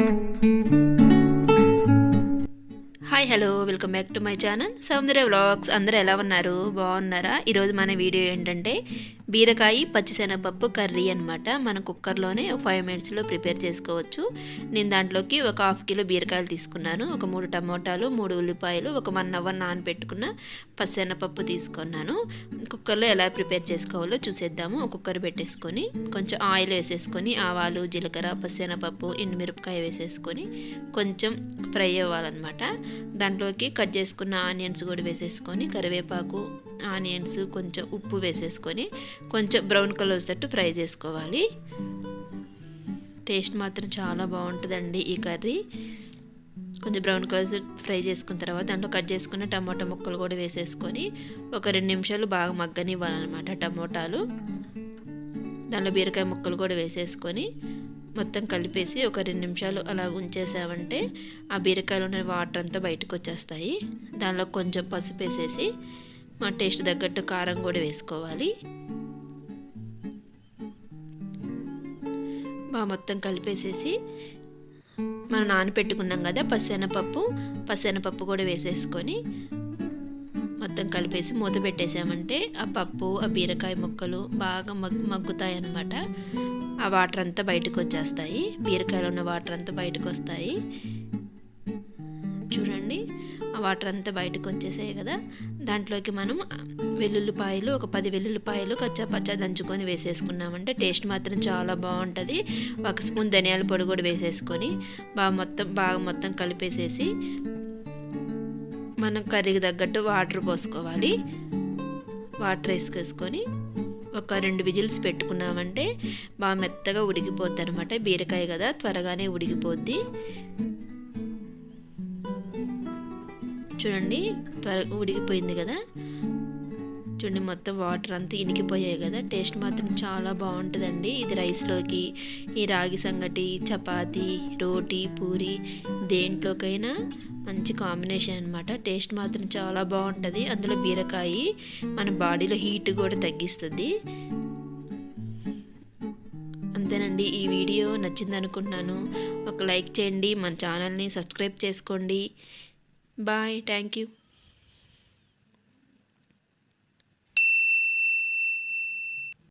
Música hi hello welcome back to my channel. Soundarya vlogs అందరూ ఎలా ఉన్నారు? బాగున్నారా? ఈరోజు మన వీడియో ఏంటంటే బీరకాయ పచ్చిశనగపప్పు కర్రీ అనమాట మన కుక్కర్లోనే ఒక ఫైవ్ మినిట్స్లో ప్రిపేర్ చేసుకోవచ్చు. నేను దాంట్లోకి ఒక హాఫ్ కిలో బీరకాయలు తీసుకున్నాను. ఒక మూడు టమోటాలు మూడు ఉల్లిపాయలు ఒక వన్ అవర్ నానబెట్టుకున్న పచ్చిశనగపప్పు తీసుకున్నాను. కుక్కర్లో ఎలా ప్రిపేర్ చేసుకోవాలో చూసేద్దాము. ఒక కుక్కర్ పెట్టేసుకొని కొంచెం ఆయిల్ వేసేసుకొని ఆవాలు జీలకర్ర పచ్చిశనగపప్పు ఎండుమిరపకాయ వేసేసుకొని కొంచెం ఫ్రై అవ్వాలన్నమాట. దాంట్లోకి కట్ చేసుకున్న ఆనియన్స్ కూడా వేసేసుకొని కరివేపాకు ఆనియన్స్ కొంచెం ఉప్పు వేసేసుకొని కొంచెం బ్రౌన్ కలర్ వచ్చేటట్టు ఫ్రై చేసుకోవాలి. టేస్ట్ మాత్రం చాలా బాగుంటుందండి ఈ కర్రీ. కొంచెం బ్రౌన్ కలర్ ఫ్రై చేసుకున్న తర్వాత దాంట్లో కట్ చేసుకున్న టమాటా ముక్కలు కూడా వేసేసుకొని ఒక రెండు నిమిషాలు బాగా మగ్గనివ్వాలన్నమాట టమోటాలు. దాంట్లో బీరకాయ ముక్కలు కూడా వేసేసుకొని మొత్తం కలిపేసి ఒక రెండు నిమిషాలు అలా ఉంచేసామంటే ఆ బీరకాయలో ఉన్న వాటర్ అంతా బయటకు వచ్చేస్తాయి. దానిలో కొంచెం పసుపు వేసేసి మా టేస్ట్ తగ్గట్టు కారం కూడా వేసుకోవాలి. బాగా మొత్తం కలిపేసేసి మనం నానపెట్టుకున్నాం కదా పసెనపప్పు పసెనపప్పు కూడా వేసేసుకొని మొత్తం కలిపేసి మూత పెట్టేసామంటే ఆ పప్పు ఆ బీరకాయ ముక్కలు బాగా మగ్ మగ్గుతాయి అన్నమాట ఆ వాటర్ అంతా బయటకు వచ్చేస్తాయి బీరకాయలో ఉన్న వాటర్ అంతా బయటకు వస్తాయి చూడండి ఆ వాటర్ అంతా బయటకు వచ్చేసాయి కదా. దాంట్లోకి మనం వెల్లుల్లిపాయలు ఒక పది వెల్లుల్లిపాయలు కచ్చా పచ్చా దంచుకొని వేసేసుకున్నామంటే టేస్ట్ మాత్రం చాలా బాగుంటుంది. ఒక స్పూన్ ధనియాల పొడి కూడా వేసేసుకొని బాగా మొత్తం బాగా మొత్తం కలిపేసేసి మనం కర్రీకి తగ్గట్టు వాటర్ పోసుకోవాలి. వాటర్ వేసుకేసుకొని ఒక రెండు విజిల్స్ పెట్టుకున్నామంటే బాగా మెత్తగా ఉడికిపోద్ది అనమాట బీరకాయ కదా త్వరగానే ఉడికిపోద్ది. చూడండి త్వర ఉడికిపోయింది కదా. చూడండి మొత్తం వాటర్ అంతా ఇనికిపోయాయి కదా. టేస్ట్ మాత్రం చాలా బాగుంటుందండి. ఇది రైస్లోకి ఈ రాగి సంగటి చపాతి రోటీ పూరి దేంట్లోకైనా మంచి కాంబినేషన్ అనమాట టేస్ట్ మాత్రం చాలా బాగుంటుంది. అందులో బీరకాయ మన బాడీలో హీట్ కూడా తగ్గిస్తుంది. అంతేనండి. ఈ వీడియో నచ్చింది అనుకుంటున్నాను ఒక లైక్ చేయండి. మన ఛానల్ని సబ్స్క్రైబ్ చేసుకోండి. Bye thank you